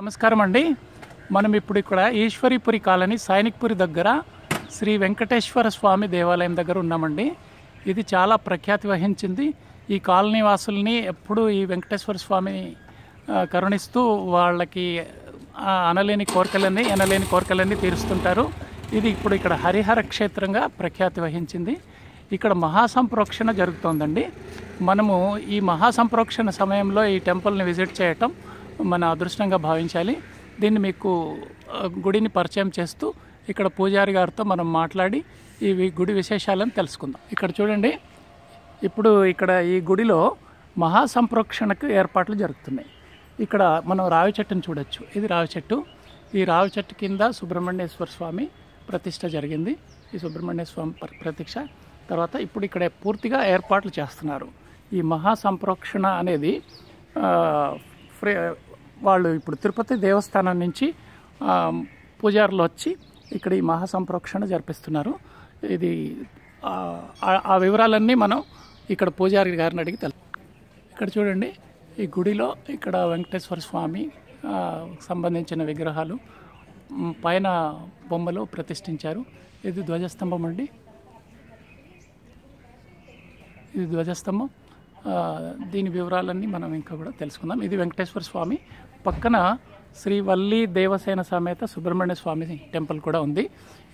నమస్కారం అండి. మనం ఇప్పుడు ఇక్కడ ఈశ్వరీపురి కాలనీ సైనిక్పురి దగ్గర శ్రీ వెంకటేశ్వర స్వామి దేవాలయం దగ్గర ఉన్నామండి. ఇది చాలా ప్రఖ్యాతి వహించింది. ఈ కాలనీ వాసుల్ని ఎప్పుడూ ఈ వెంకటేశ్వర స్వామిని కరుణిస్తూ వాళ్ళకి అనలేని కోరికలన్నీ ఎనలేని కోరికలన్నీ తీరుస్తుంటారు. ఇది ఇప్పుడు ఇక్కడ హరిహర క్షేత్రంగా ప్రఖ్యాతి వహించింది. ఇక్కడ మహాసంప్రోక్షణ జరుగుతోందండి. మనము ఈ మహాసంప్రోక్షణ సమయంలో ఈ టెంపుల్ని విజిట్ చేయటం మన అదృష్టంగా భావించాలి. దీన్ని మీకు గుడిని పరిచయం చేస్తూ ఇక్కడ పూజారి గారితో మనం మాట్లాడి ఈ గుడి విశేషాలను తెలుసుకుందాం. ఇక్కడ చూడండి ఇప్పుడు ఇక్కడ ఈ గుడిలో మహాసంప్రోక్షణకు ఏర్పాట్లు జరుగుతున్నాయి. ఇక్కడ మనం రావి చెట్టును చూడొచ్చు. ఇది రావి చెట్టు. ఈ రావి చెట్టు కింద సుబ్రహ్మణ్యేశ్వర స్వామి ప్రతిష్ట జరిగింది. ఈ సుబ్రహ్మణ్య స్వామి ప్ర- తర్వాత ఇప్పుడు ఇక్కడ పూర్తిగా ఏర్పాట్లు చేస్తున్నారు. ఈ మహాసంప్రోక్షణ అనేది ఫ్రీ వాళ్ళు ఇప్పుడు తిరుపతి దేవస్థానం నుంచి పూజారులు వచ్చి ఇక్కడ ఈ మహాసంప్రోక్షణ జరిపిస్తున్నారు. ఇది ఆ, వివరాలన్నీ మనం ఇక్కడ పూజారి గారిని అడిగి తెలు ఇక్కడ చూడండి ఈ గుడిలో ఇక్కడ వెంకటేశ్వర స్వామి సంబంధించిన విగ్రహాలు పైన బొమ్మలు ప్రతిష్ఠించారు. ఇది ధ్వజస్తంభం అండి. ఇది ధ్వజస్తంభం. దీని వివరాలన్నీ మనం ఇంకా కూడా తెలుసుకుందాం. ఇది వెంకటేశ్వర స్వామి. పక్కన శ్రీ వల్లి దేవసేన సమేత సుబ్రహ్మణ్య స్వామి టెంపుల్ కూడా ఉంది.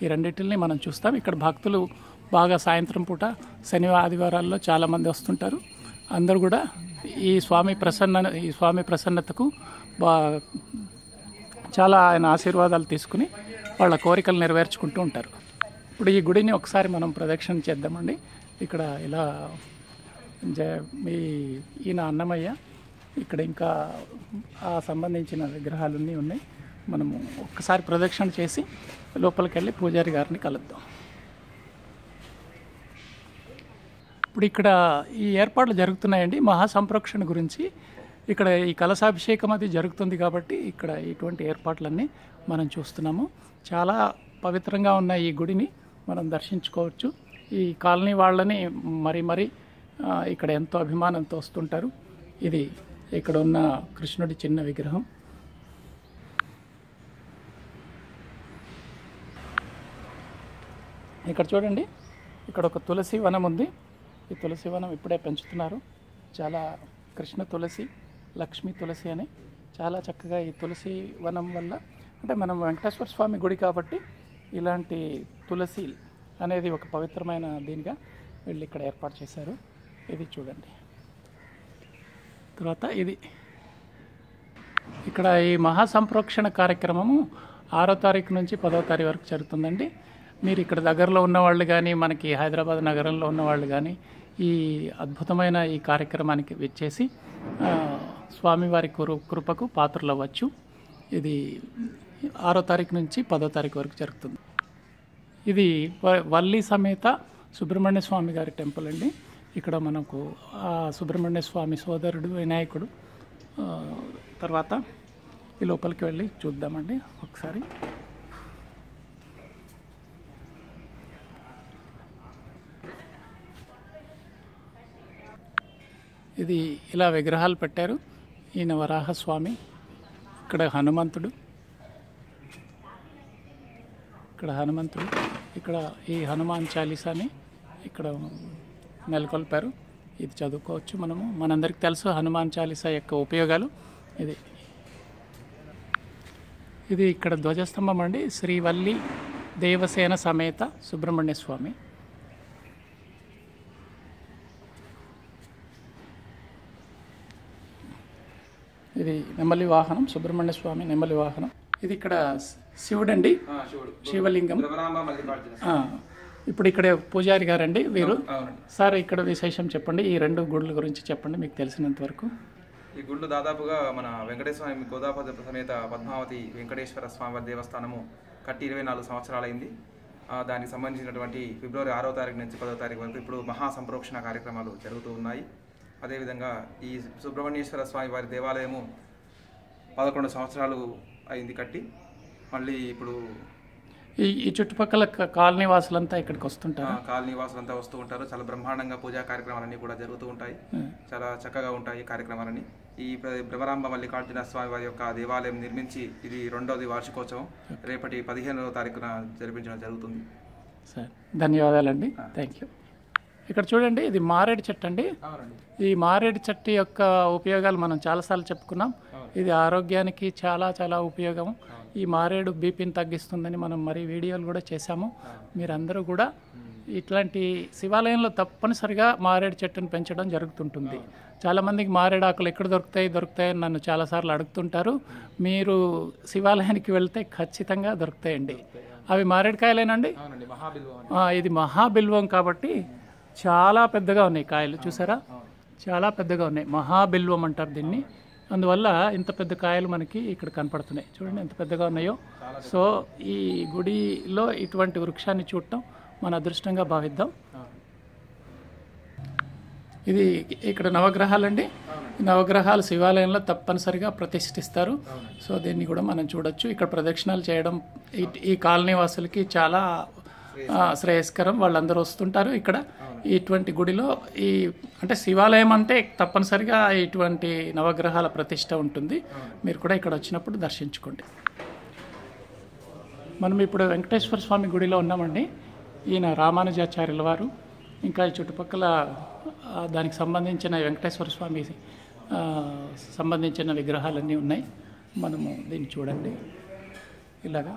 ఈ రెండింటిని మనం చూస్తాం. ఇక్కడ భక్తులు బాగా సాయంత్రం పూట శనివారం ఆదివారాల్లో చాలామంది వస్తుంటారు. అందరూ కూడా ఈ స్వామి ప్రసన్న ఈ స్వామి ప్రసన్నతకు బా చాలా ఆయన ఆశీర్వాదాలు తీసుకుని వాళ్ళ కోరికలు నెరవేర్చుకుంటూ ఉంటారు. ఇప్పుడు ఈ గుడిని ఒకసారి మనం ప్రదక్షిణ చేద్దామండి. ఇక్కడ ఇలా మీ ఈయన అన్నమయ్య ఇక్కడ ఇంకా ఆ సంబంధించిన విగ్రహాలన్నీ ఉన్నాయి. మనము ఒక్కసారి ప్రదక్షిణ చేసి లోపలికి వెళ్ళి పూజారి గారిని కలుద్దాం. ఇప్పుడు ఇక్కడ ఈ ఏర్పాట్లు జరుగుతున్నాయండి. మహాసంప్రోక్షణ గురించి ఇక్కడ ఈ కలశాభిషేకం అది జరుగుతుంది కాబట్టి ఇక్కడ ఇటువంటి ఏర్పాట్లన్నీ మనం చూస్తున్నాము. చాలా పవిత్రంగా ఉన్న ఈ గుడిని మనం దర్శించుకోవచ్చు. ఈ కాలనీ వాళ్ళని మరి మరి ఇక్కడ ఎంతో అభిమానంతో వస్తుంటారు. ఇది ఇక్కడ ఉన్న కృష్ణుడి చిన్న విగ్రహం. ఇక్కడ చూడండి ఇక్కడ ఒక తులసి వనం ఉంది. ఈ తులసి వనం ఇప్పుడే పెంచుతున్నారు. చాలా కృష్ణ తులసి లక్ష్మీ తులసి అని చాలా చక్కగా ఈ తులసి వనం వల్ల అంటే మనం వెంకటేశ్వర స్వామి గుడి కాబట్టి ఇలాంటి తులసి అనేది ఒక పవిత్రమైన దీనిగా వీళ్ళు ఇక్కడ ఏర్పాటు చేశారు. ఇది చూడండి. తర్వాత ఇది. ఇక్కడ ఈ మహాసంప్రోక్షణ కార్యక్రమము ఆరో తారీఖు నుంచి పదో తారీఖు వరకు జరుగుతుందండి. మీరు ఇక్కడ దగ్గరలో ఉన్నవాళ్ళు కానీ మనకి హైదరాబాద్ నగరంలో ఉన్నవాళ్ళు కానీ ఈ అద్భుతమైన ఈ కార్యక్రమానికి వచ్చేసి స్వామివారి కృ కృపకు పాత్రలు అవ్వచ్చు ఇది ఆరో తారీఖు నుంచి పదో తారీఖు వరకు జరుగుతుంది. ఇది వ- వల్లి సమేత సుబ్రహ్మణ్య స్వామి గారి టెంపుల్ అండి. ఇక్కడ మనకు ఆ సుబ్రహ్మణ్య స్వామి సోదరుడు వినాయకుడు తర్వాత ఈ లోపలికి వెళ్ళి చూద్దామండి ఒకసారి. ఇది ఇలా విగ్రహాలు పెట్టారు. ఈయన వరాహస్వామి ఇక్కడ హనుమంతుడు. ఇక్కడ హనుమంతుడు ఇక్కడ ఈ హనుమాన్ చాలీసాని ఇక్కడ నెలకొల్పారు. ఇది చదువుకోవచ్చు మనము. మనందరికీ తెలుసు హనుమాన్ చాలీసా యొక్క ఉపయోగాలు. ఇది ఇది ఇక్కడ ధ్వజస్తంభం అండి. శ్రీవల్లి దేవసేన సమేత సుబ్రహ్మణ్య స్వామి. ఇది నెమలి వాహనం సుబ్రహ్మణ్య స్వామి నెమలి వాహనం. ఇది ఇక్కడ శివుడండి. శివుడు. శివలింగం. ఇప్పుడు ఇక్కడ పూజారి గారండి వీరు. సార్ ఇక్కడ విశేషం చెప్పండి. ఈ రెండు గుడుల గురించి చెప్పండి మీకు తెలిసినంత వరకు. ఈ గుళ్ళు దాదాపుగా మన వెంకటేశ్వర స్వామి గోదాపద సమేత పద్మావతి వెంకటేశ్వర స్వామి దేవస్థానము కట్టి ఇరవై నాలుగు సంవత్సరాలైంది. దానికి సంబంధించినటువంటి ఫిబ్రవరి ఆరో తారీఖు నుంచి పదో తారీఖు వరకు ఇప్పుడు మహా సంప్రోక్షణ కార్యక్రమాలు జరుగుతూ ఉన్నాయి. అదేవిధంగా ఈ సుబ్రహ్మణ్యేశ్వర స్వామి వారి దేవాలయము పదకొండు సంవత్సరాలు అయింది కట్టి. మళ్ళీ ఇప్పుడు ఈ ఈ చుట్టుపక్కల కాలనీ వాసులంతా ఇక్కడికి వస్తుంటారు? కాలనీ వాసులంతా వస్తూ ఉంటారు. చాలా బ్రహ్మాండంగా పూజా కార్యక్రమాలన్నీ కూడా జరుగుతూ ఉంటాయి. చాలా చక్కగా ఉంటాయి కార్యక్రమాలన్నీ. ఈ భ్రమరాంబ మల్లికార్జున స్వామి వారి యొక్క దేవాలయం నిర్మించి ఇది రెండవది వార్షికోత్సవం. రేపటి పదిహేనవ తారీఖున జరిపించడం జరుగుతుంది. సరే. ధన్యవాదాలండి. Thank you. ఇక్కడ చూడండి ఇది మారేడు చెట్టు అండి. ఈ మారేడు చెట్టు యొక్క ఉపయోగాలు మనం చాలాసార్లు చెప్పుకున్నాం. ఇది ఆరోగ్యానికి చాలా చాలా ఉపయోగం. ఈ మారేడు బీపీని తగ్గిస్తుందని మనం మరి వీడియోలు కూడా చేశాము. మీరందరూ కూడా ఇట్లాంటి శివాలయంలో తప్పనిసరిగా మారేడు చెట్టును పెంచడం జరుగుతుంటుంది. చాలామందికి మారేడు ఆకులు ఎక్కడ దొరుకుతాయి దొరుకుతాయని నన్ను చాలాసార్లు అడుగుతుంటారు. మీరు శివాలయానికి వెళ్తే ఖచ్చితంగా దొరుకుతాయండి. అవి మారేడుకాయలేనండి? ఇది మహాబిల్వం కాబట్టి చాలా పెద్దగా ఉన్నాయి కాయలు. చూసారా? చాలా పెద్దగా ఉన్నాయి. మహాబిల్వం అంటారు దీన్ని. అందువల్ల ఇంత పెద్ద కాయలు మనకి ఇక్కడ కనపడుతున్నాయి. చూడండి ఎంత పెద్దగా ఉన్నాయో. సో ఈ గుడిలో ఇటువంటి వృక్షాన్ని చూడటం మన అదృష్టంగా భావిద్దాం. ఇది ఇక్కడ నవగ్రహాలండి. నవగ్రహాలు శివాలయంలో తప్పనిసరిగా ప్రతిష్ఠిస్తారు. సో దీన్ని కూడా మనం చూడొచ్చు. ఇక్కడ ప్రదక్షిణాలు చేయడం ఈ- కాలనీ వాసులకి చాలా శ్రేయస్కరం. వాళ్ళందరూ వస్తుంటారు ఇక్కడ. ఇటువంటి గుడిలో ఈ అంటే శివాలయం అంటే తప్పనిసరిగా ఇటువంటి నవగ్రహాల ప్రతిష్ట ఉంటుంది. మీరు కూడా ఇక్కడ వచ్చినప్పుడు దర్శించుకోండి. మనం ఇప్పుడు వెంకటేశ్వర స్వామి గుడిలో ఉన్నామండి. ఈయన రామానుజాచార్యుల వారు. ఇంకా ఈ చుట్టుపక్కల దానికి సంబంధించిన వెంకటేశ్వర స్వామి సంబంధించిన విగ్రహాలన్నీ ఉన్నాయి. మనము దీన్ని చూడండి. ఇలాగా.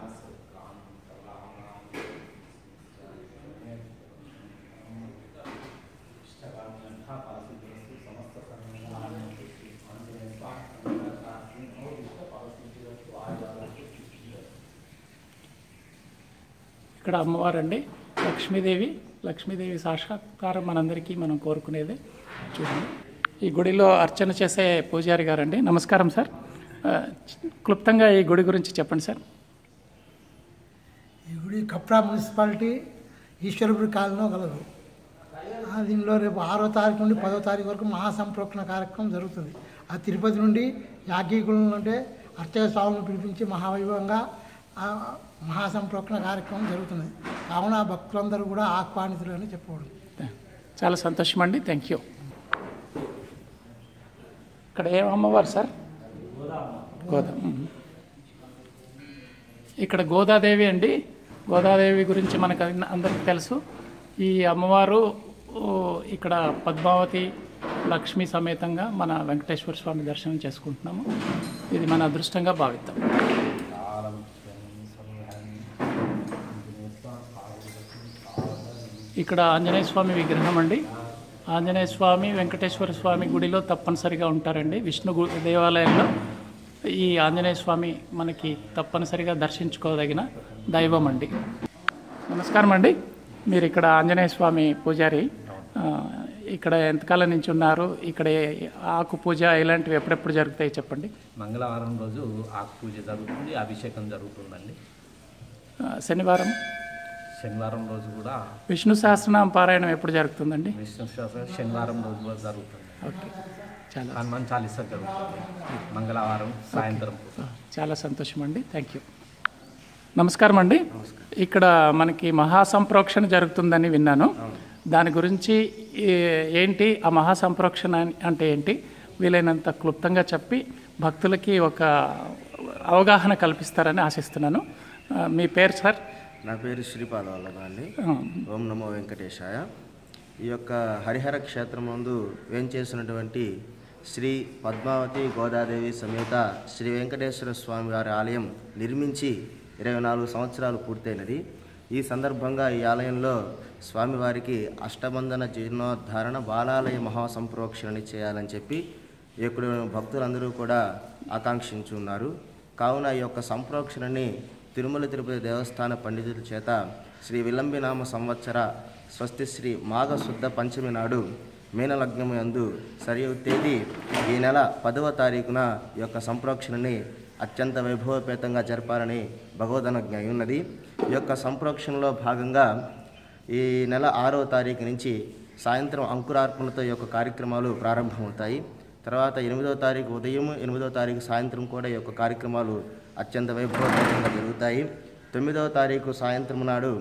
ఇక్కడ అమ్మవారండి. లక్ష్మీదేవి లక్ష్మీదేవి సాక్షాత్కారం మనందరికీ మనం కోరుకునేదే. చూడండి. ఈ గుడిలో అర్చన చేసే పూజారి గారండి. నమస్కారం సార్. క్లుప్తంగా ఈ గుడి గురించి చెప్పండి సార్. ఈ గుడి కప్రా మున్సిపాలిటీ ఈశ్వరపురి కాలంలో కలదు. ఆ, దీనిలో రేపు ఆరో తారీఖు నుండి పదో తారీఖు వరకు మహాసంప్రోక్షణ కార్యక్రమం జరుగుతుంది. ఆ తిరుపతి నుండి యాజ్ఞికుల నుండి అర్చక స్వామిని పిలిపించి మహావైభవంగా మహాసంప్రోక్షణ కార్యక్రమం జరుగుతుంది. కావున భక్తులందరూ కూడా ఆహ్వానితులు అని చెప్పకూడదు చాలా సంతోషం అండి. థ్యాంక్ యూ ఇక్కడ ఏం అమ్మవారు సార్? గోదా ఇక్కడ గోదాదేవి అండి. గోదాదేవి గురించి మనకు అందరికీ తెలుసు. ఈ అమ్మవారు ఇక్కడ పద్మావతి లక్ష్మి సమేతంగా మన వెంకటేశ్వర స్వామి దర్శనం చేసుకుంటున్నాము. ఇది మన అదృష్టంగా భావిద్దాం. ఇక్కడ ఆంజనేయ స్వామి విగ్రహం అండి. ఆంజనేయ స్వామి వెంకటేశ్వర స్వామి గుడిలో తప్పనిసరిగా ఉంటారండి. విష్ణు దేవాలయంలో ఈ ఆంజనేయ స్వామి మనకి తప్పనిసరిగా దర్శించుకోదగిన దైవం అండి. నమస్కారం అండి. మీరు ఇక్కడ ఆంజనేయ స్వామి పూజారి. ఇక్కడ ఎంతకాలం నుంచి ఉన్నారు? ఇక్కడ ఆకు పూజ ఇలాంటివి ఎప్పుడెప్పుడు జరుగుతాయి చెప్పండి. మంగళవారం రోజు ఆకు పూజ జరుగుతుంది అభిషేకం జరుగుతుందండి. శనివారం. శనివారం రోజు కూడా విష్ణు సహస్రనామ పారాయణం ఎప్పుడు జరుగుతుందండి? విష్ణు శాస్త్రం శనివారం రోజు కూడా జరుగుతుంది. ఓకే. చాలా హనుమాన్ చాలీసా జరుగుతుంది. మంగళవారం సాయంత్రం. చాలా సంతోషం అండి. Thank you. నమస్కారం అండి. ఇక్కడ మనకి మహాసంప్రోక్షణ జరుగుతుందని విన్నాను. దాని గురించి ఏంటి ఆ మహాసంప్రోక్షణ అంటే ఏంటి? వీలైనంత క్లుప్తంగా చెప్పి భక్తులకి ఒక అవగాహన కల్పిస్తారని ఆశిస్తున్నాను. మీ పేరు సార్? నా పేరు శ్రీపాద వల్లభ అండి ఆ, ఓం నమో వెంకటేశాయ. ఈ యొక్క హరిహర క్షేత్రం నందు వేంచేసినటువంటి శ్రీ పద్మావతి గోదాదేవి సమేత శ్రీ వెంకటేశ్వర స్వామి వారి ఆలయం నిర్మించి ఇరవై నాలుగు సంవత్సరాలు పూర్తయినది. ఈ సందర్భంగా ఈ ఆలయంలో స్వామివారికి అష్టబంధన జీర్ణోద్ధారణ బాలాలయ మహాసంప్రోక్షణని చేయాలని చెప్పి ఇక్కడ భక్తులందరూ కూడా ఆకాంక్షించున్నారు కావున ఈ యొక్క సంప్రోక్షణని తిరుమల తిరుపతి దేవస్థాన పండితుల చేత శ్రీ విలంబినామ సంవత్సర స్వస్తి శ్రీ మాఘ శుద్ధ పంచమి నాడు మీనలగ్నము యందు సరియు తేదీ ఈ నెల పదవ తారీఖున ఈ యొక్క సంప్రోక్షణని అత్యంత వైభవపేతంగా జరపాలని భగవదనజ్ఞ ఉన్నది. ఈ యొక్క సంప్రోక్షణలో భాగంగా ఈ నెల ఆరో తారీఖు నుంచి సాయంత్రం అంకురార్పణతో ఈ యొక్క కార్యక్రమాలు ప్రారంభమవుతాయి. తర్వాత ఎనిమిదో తారీఖు ఉదయం ఎనిమిదో తారీఖు సాయంత్రం కూడా ఈ యొక్క కార్యక్రమాలు అత్యంత వైభవంగా జరుగుతాయి. తొమ్మిదవ తారీఖు సాయంత్రం నాడు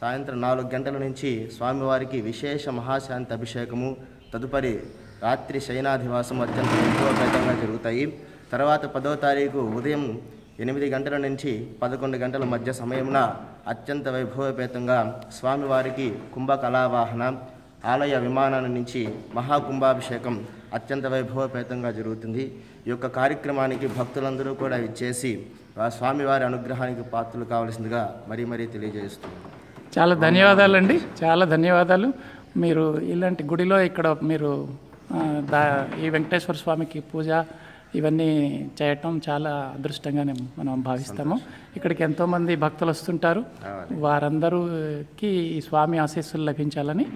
సాయంత్రం నాలుగు గంటల నుంచి స్వామివారికి విశేష మహాశాంతి అభిషేకము తదుపరి రాత్రి శయనాధివాసం అత్యంత వైభవంగా జరుగుతాయి. తర్వాత పదో తారీఖు ఉదయం ఎనిమిది గంటల నుంచి పదకొండు గంటల మధ్య సమయమున అత్యంత వైభవపేతంగా స్వామివారికి కుంభకళావాహన ఆలయ విమానాల నుంచి మహాకుంభాభిషేకం అత్యంత వైభవపేతంగా జరుగుతుంది. ఈ యొక్క కార్యక్రమానికి భక్తులందరూ కూడా ఇచ్చేసి స్వామివారి అనుగ్రహానికి పాత్రలు కావలసిందిగా మరీ మరీ తెలియజేస్తుంది చాలా ధన్యవాదాలండి. చాలా ధన్యవాదాలు. మీరు ఇలాంటి గుడిలో ఇక్కడ మీరు దా ఈ వెంకటేశ్వర స్వామికి పూజ ఇవన్నీ చేయటం చాలా అదృష్టంగానే మనం భావిస్తాము. ఇక్కడికి ఎంతోమంది భక్తులు వస్తుంటారు. వారందరూకి ఈ స్వామి ఆశీస్సులు లభించాలని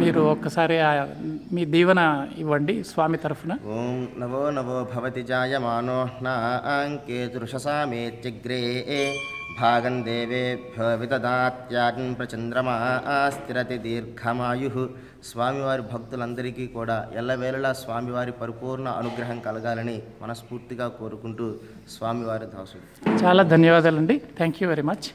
మీరు ఒక్కసారి మీ దీవెన ఇవ్వండి స్వామి తరఫున. ఓం నవో నవో భవతి జాయమానో నాంకేతురుషసామేత్యగ్రే భాగం దేవేభ్యో విదదాత్యాగం ప్రచంద్రమా స్థిరతి దీర్ఘమాయు. స్వామివారి భక్తులందరికీ కూడా ఎల్లవేళలా స్వామివారి పరిపూర్ణ అనుగ్రహం కలగాలని మనస్ఫూర్తిగా కోరుకుంటూ స్వామివారి దాసుడు. చాలా ధన్యవాదాలండి. Thank you very much